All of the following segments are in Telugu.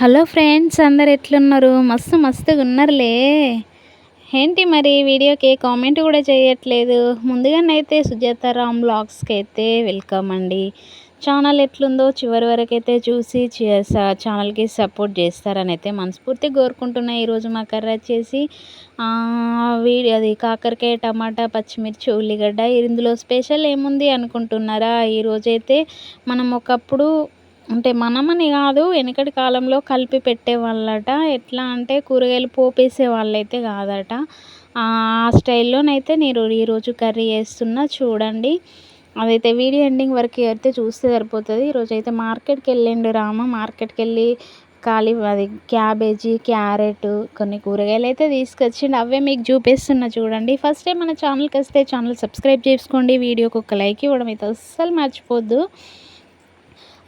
హలో ఫ్రెండ్స్ అందరు ఎట్లున్నారు? మస్తు మస్తుగా ఉన్నారులే. ఏంటి మరి వీడియోకి? కామెంట్ కూడా చేయట్లేదు. ముందుగానైతే సుజాత రామ్ బ్లాగ్స్కి అయితే వెల్కమ్ అండి. ఛానల్ ఎట్లుందో చివరి వరకు అయితే చూసి ఛానల్కి సపోర్ట్ చేస్తారని అయితే మనస్ఫూర్తిగా కోరుకుంటున్నా. ఈరోజు మా కర్ర వచ్చేసి వీడియో అది కాకరకాయ టమాటా పచ్చిమిర్చి ఉల్లిగడ్డ ఇందులో స్పెషల్ ఏముంది అనుకుంటున్నారా? ఈరోజైతే మనం ఒకప్పుడు అంటే మనమని కాదు వెనకటి కాలంలో కలిపి పెట్టేవాళ్ళట. ఎట్లా అంటే కూరగాయలు పోపేసే వాళ్ళైతే కాదట. ఆ స్టైల్లోనైతే నేను ఈరోజు కర్రీ చేస్తున్నా చూడండి. అదైతే వీడియో ఎండింగ్ వరకు అయితే చూస్తే సరిపోతుంది. ఈరోజు అయితే మార్కెట్కి వెళ్ళిండు రామ. మార్కెట్కి వెళ్ళి ఖాళీ అది క్యాబేజీ క్యారెట్ కొన్ని కూరగాయలు అయితే తీసుకొచ్చిండు. అవే మీకు చూపిస్తున్నా చూడండి. ఫస్ట్ టైం మన ఛానల్కి వస్తే ఛానల్ సబ్స్క్రైబ్ చేసుకోండి. వీడియోకి ఒక లైక్ ఇవ్వడం అయితే అస్సలు మర్చిపోద్దు.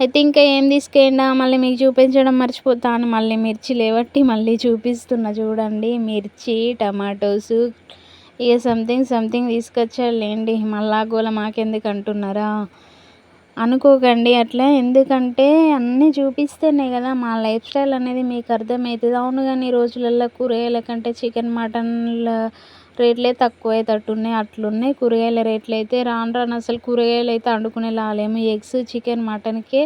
అయితే ఇంకా ఏం తీసుకెళ్ళినా మళ్ళీ మీకు చూపించడం మర్చిపోతాను. మళ్ళీ మిర్చి లేవట్టి మళ్ళీ చూపిస్తున్నా చూడండి. మిర్చి టమాటోస్ ఇక సంథింగ్ సంథింగ్ తీసుకొచ్చాడులేండి మళ్ళా గోల మాకెందుకు అంటున్నారా? అనుకోకండి అట్లా. ఎందుకంటే అన్నీ చూపిస్తేనే కదా మా లైఫ్ స్టైల్ అనేది మీకు అర్థమవుతుంది. అవును కానీ ఈ రోజులలో కూరగాయల కంటే చికెన్ మటన్ల రేట్లే తక్కువ అయ్యేటట్టున్నాయి అట్లున్నాయి. కూరగాయల రేట్లు అయితే రాను రాను అసలు కూరగాయలు అయితే వండుకునేలా లేము. ఎగ్స్ చికెన్ మటన్కే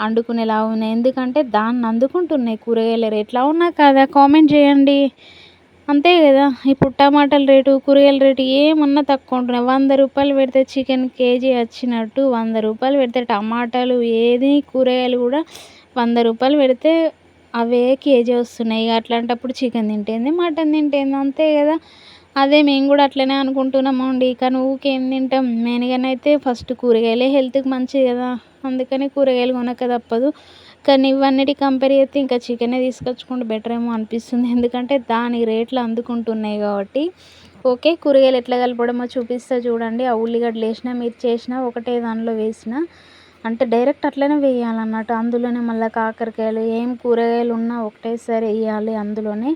వండుకునేలా ఉన్నాయి. ఎందుకంటే దాన్ని అందుకుంటున్నాయి కూరగాయల రేట్లు. అవునా కాదా? కామెంట్ చేయండి. అంతే కదా? ఇప్పుడు టమాటాల రేటు కూరగాయల రేటు ఏమన్నా తక్కువ ఉంటున్నాయి. వంద రూపాయలు పెడితే చికెన్ కేజీ వచ్చినట్టు వంద రూపాయలు పెడితే టమాటాలు ఏది కూరగాయలు కూడా వంద రూపాయలు పెడితే అవే కేజీ వస్తున్నాయి. అట్లాంటప్పుడు చికెన్ తింటేంది మటన్ తింటేంది. అంతే కదా? అదే మేము కూడా అట్లనే అనుకుంటున్నాము అండి. కానీ ఊరికే ఏం తింటాం అయితే ఫస్ట్ కూరగాయలే హెల్త్కి మంచిది కదా. అందుకని కూరగాయలు కొనక తప్పదు. కానీ ఇవన్నిటి కంపేర్ చేస్తే ఇంకా చికెనే తీసుకొచ్చుకుంటే బెటర్ ఏమో అనిపిస్తుంది. ఎందుకంటే దాని రేట్లు అందుకుంటున్నాయి కాబట్టి. ఓకే కూరగాయలు ఎట్లా కలపడమో చూపిస్తా చూడండి. ఆ ఉల్లిగడ్డలు వేసినా మిర్చి చేసినా ఒకటే దానిలో వేసిన. అంటే డైరెక్ట్ అట్లనే వేయాలన్నట్టు. అందులోనే మళ్ళీ కాకరకాయలు ఏం కూరగాయలు ఉన్నా ఒకటేసారి వేయాలి అందులోనే.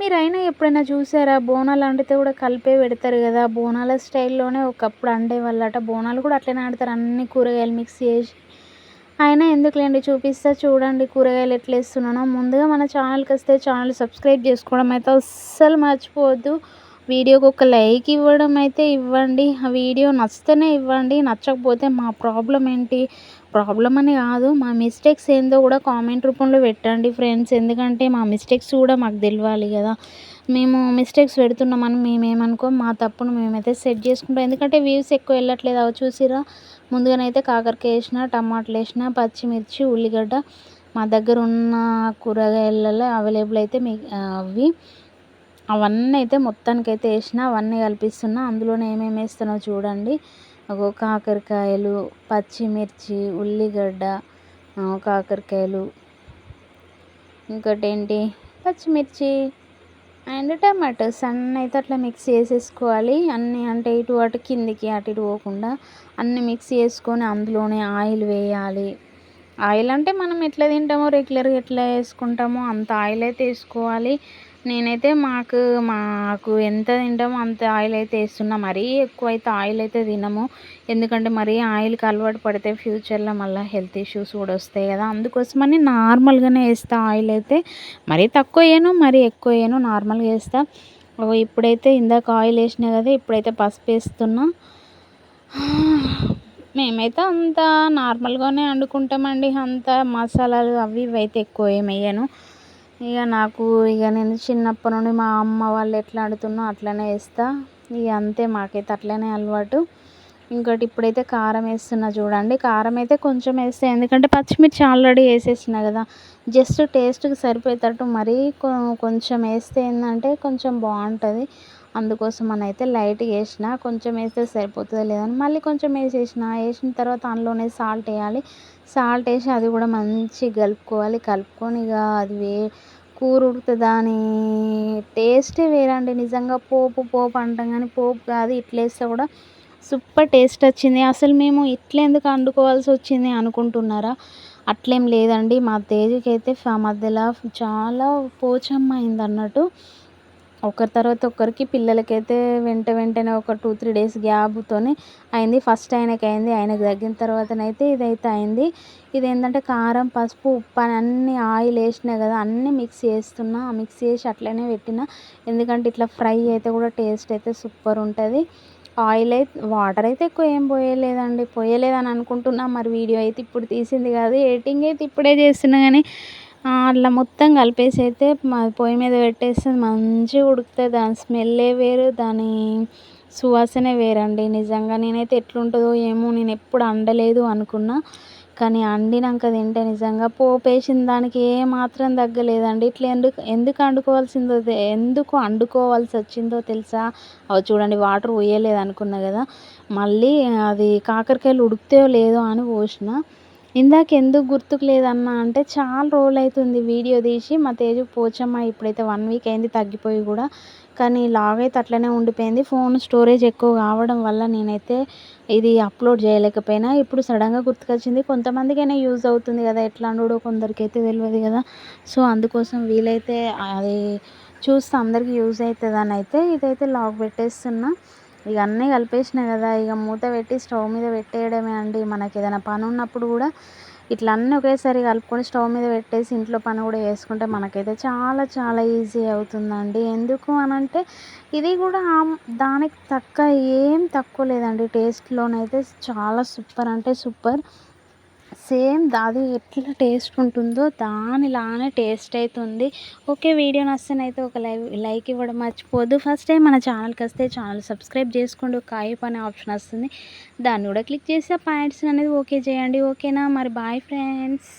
మీరు అయినా ఎప్పుడైనా చూసారా? బోనాలు వండితే కూడా కలిపే పెడతారు కదా. బోనాల స్టైల్లోనే ఒకప్పుడు వండేవాళ్ళట బోనాలు కూడా అట్లనే ఆడతారు. అన్ని కూరగాయలు మిక్స్ చేసి. అయినా ఎందుకులేండి? చూపిస్తా చూడండి కూరగాయలు ఎట్లా వేస్తున్నానో. ముందుగా మన ఛానల్కి వస్తే ఛానల్ సబ్స్క్రైబ్ చేసుకోవడం అయితే అస్సలు మర్చిపోవద్దు. వీడియోకి ఒక లైక్ ఇవ్వడం అయితే ఇవ్వండి. ఆ వీడియో నచ్చితేనే ఇవ్వండి. నచ్చకపోతే మా ప్రాబ్లం ఏంటి? ప్రాబ్లం అని కాదు. మా మిస్టేక్స్ ఏందో కూడా కామెంట్ రూపంలో పెట్టండి ఫ్రెండ్స్ ఎందుకంటే మా మిస్టేక్స్ కూడా మాకు తెలియాలి కదా. మేము మిస్టేక్స్ పెడుతున్నామని మేము మా తప్పును మేమైతే సెట్ చేసుకుంటాం. ఎందుకంటే వ్యూస్ ఎక్కువ వెళ్ళట్లేదు. అవి చూసిరా? ముందుగానైతే కాకరకాయ వేసిన టమాటాలు వేసిన పచ్చిమిర్చి ఉల్లిగడ్డ మా దగ్గర ఉన్న కూరగాయలలో అవైలబుల్ అయితే మీ అవి. అవన్నీ అయితే మొత్తానికైతే వేసిన అవన్నీ కల్పిస్తున్నా. అందులోనే ఏమేమి వేస్తానో చూడండి. అగో కాకరకాయలు పచ్చిమిర్చి ఉల్లిగడ్డ కాకరకాయలు. ఇంకోటి ఏంటి పచ్చిమిర్చి అండ్ టమాటోస్ అన్నీ అయితే అట్లా మిక్స్ చేసేసుకోవాలి. అన్నీ అంటే ఇటు అటు కిందికి అటు ఇటు పోకుండా అన్నీ మిక్స్ చేసుకొని అందులోనే ఆయిల్ వేయాలి. ఆయిల్ అంటే మనం ఎట్లా తింటామో రెగ్యులర్గా ఎట్లా వేసుకుంటామో అంత ఆయిల్ అయితే వేసుకోవాలి. నేనైతే మాకు మాకు ఎంత తింటామో అంత ఆయిల్ అయితే వేస్తున్నా. మరీ ఎక్కువ అయితే ఆయిల్ అయితే తినము. ఎందుకంటే మరీ ఆయిల్కి అలవాటు పడితే ఫ్యూచర్లో మళ్ళీ హెల్త్ ఇష్యూస్ కూడా వస్తాయి కదా. అందుకోసమని నార్మల్గానే వేస్తా. ఆయిల్ అయితే మరీ తక్కువ వేయను మరీ ఎక్కువ వేయను. నార్మల్గా వేస్తా. ఇప్పుడైతే ఇందాక ఆయిల్ వేసినా కదా ఇప్పుడైతే పసుపు వేస్తున్నా. మేమైతే అంత నార్మల్గానే వండుకుంటామండి. అంత మసాలాలు అవి ఇవి అయితే ఎక్కువ ఏమయ్యాను ఇక నాకు ఇక నేను చిన్నప్పటి నుండి మా అమ్మ వాళ్ళు ఎట్లా వండుతున్నో అట్లనే వేస్తా. ఇక అంతే మాకైతే అట్లనే అలవాటు. ఇంకోటి ఇప్పుడైతే కారం వేస్తున్నా చూడండి. కారం అయితే కొంచెం వేస్తే ఎందుకంటే పచ్చిమిర్చి ఆల్రెడీ వేసేసిన కదా. జస్ట్ టేస్ట్కి సరిపోయేటట్టు మరీ కొంచెం వేస్తే ఏంటంటే కొంచెం బాగుంటుంది. అందుకోసం అని అయితే లైట్గా వేసిన కొంచెం వేస్తే సరిపోతుందో లేదని మళ్ళీ కొంచెం వేసేసిన వేసిన తర్వాత అందులోనే సాల్ట్ వేయాలి. సాల్ట్ వేసి అది కూడా మంచిగా కలుపుకోవాలి. కలుపుకొని ఇక అది వే కూర దాని టేస్టే వేరండి. నిజంగా పోపు పోపు అంటాం కానీ పోపు కాదు ఇట్లా వేస్తే కూడా సూపర్ టేస్ట్ వచ్చింది. అసలు మేము ఇట్లా ఎందుకు వండుకోవాల్సి వచ్చింది అనుకుంటున్నారా? అట్లేం లేదండి. మా తేజకి అయితే మధ్యలో చాలా పోచమ్మ అయింది అన్నట్టు ఒకరి తర్వాత ఒకరికి పిల్లలకైతే వెంట వెంటనే ఒక టూ త్రీ డేస్ గ్యాప్తోనే అయింది. ఫస్ట్ ఆయనకి అయింది ఆయనకు తగ్గిన తర్వాతనైతే ఇదైతే అయింది. ఇది ఏంటంటే కారం పసుపు ఉప్పు అని అన్ని ఆయిల్ వేసినా కదా అన్నీ మిక్స్ చేస్తున్నా మిక్స్ చేసి అట్లనే పెట్టిన. ఎందుకంటే ఇట్లా ఫ్రై అయితే కూడా టేస్ట్ అయితే సూపర్ ఉంటుంది. ఆయిల్ అయితే వాటర్ అయితే ఎక్కువ ఏం పోయలేదండి. పోయలేదని అనుకుంటున్నా మరి వీడియో అయితే ఇప్పుడు తీసింది కాదు ఎడిటింగ్ అయితే ఇప్పుడే చేస్తున్నా కానీ అట్లా మొత్తం కలిపేసి అయితే పొయ్యి మీద పెట్టేస్తే మంచిగా ఉడుకుతుంది. దాని స్మెల్లే వేరు దాని సువాసనే వేరండి. నిజంగా నేనైతే ఎట్లుంటుందో ఏమో నేను ఎప్పుడు అండలేదు అనుకున్నా. కానీ వండినాక తింటే నిజంగా పోపు వేసిన దానికి ఏ మాత్రం తగ్గలేదండి. ఇట్లా ఎందుకు ఎందుకు వండుకోవాల్సిందో ఎందుకు వండుకోవాల్సి వచ్చిందో తెలుసా? అవి చూడండి వాటర్ పోయలేదు అనుకున్నా కదా. మళ్ళీ అది కాకరకాయలు ఉడికితే లేదో అని పోసిన. ఇందాక ఎందుకు గుర్తుకు లేదన్నా అంటే చాలా రోజులు అవుతుంది వీడియో తీసి మా తేజు పోచమ్మ ఇప్పుడైతే వన్ వీక్ అయింది తగ్గిపోయి కూడా. కానీ లాగ్ అయితే అట్లనే ఉండిపోయింది. ఫోన్ స్టోరేజ్ ఎక్కువ కావడం వల్ల నేనైతే ఇది అప్లోడ్ చేయలేకపోయినా. ఇప్పుడు సడన్గా గుర్తుకొచ్చింది కొంతమందికైనా యూజ్ అవుతుంది కదా ఎట్లా కొందరికి కొందరికైతే తెలియదు కదా. సో అందుకోసం వీలైతే అది చూస్తే అందరికీ యూజ్ అవుతుందని అయితే ఇదైతే లాగ్ పెట్టేస్తున్నా. ఇక అన్నీ కలిపేసిన కదా ఇక మూత పెట్టి స్టవ్ మీద పెట్టేయడమే అండి. మనకి ఏదైనా పని ఉన్నప్పుడు కూడా ఇట్లా అన్నీ ఒకేసారి కలుపుకొని స్టవ్ మీద పెట్టేసి ఇంట్లో పని కూడా చేసుకుంటే మనకైతే చాలా చాలా ఈజీ అవుతుందండి. ఎందుకు అని అంటే ఇది కూడా దానికి తక్క ఏం తక్కువ లేదండి. టేస్ట్లోనైతే చాలా సూపర్ అంటే సూపర్. సేమ్ దాది ఎట్లా టేస్ట్ ఉంటుందో దానిలానే టేస్ట్ అవుతుంది ఓకే వీడియో నచ్చినైతే ఒక లైవ్ లైక్ ఇవ్వడం మర్చిపోద్దు ఫస్ట్ టైం మన ఛానల్కి వస్తే ఛానల్ సబ్స్క్రైబ్ చేసుకోండి. ఒక కాయప్ అనే ఆప్షన్ వస్తుంది. దాన్ని కూడా క్లిక్ చేసి ఆ పాయింట్స్ అనేది ఓకే చేయండి. ఓకేనా? మరి బాయ్ ఫ్రెండ్స్.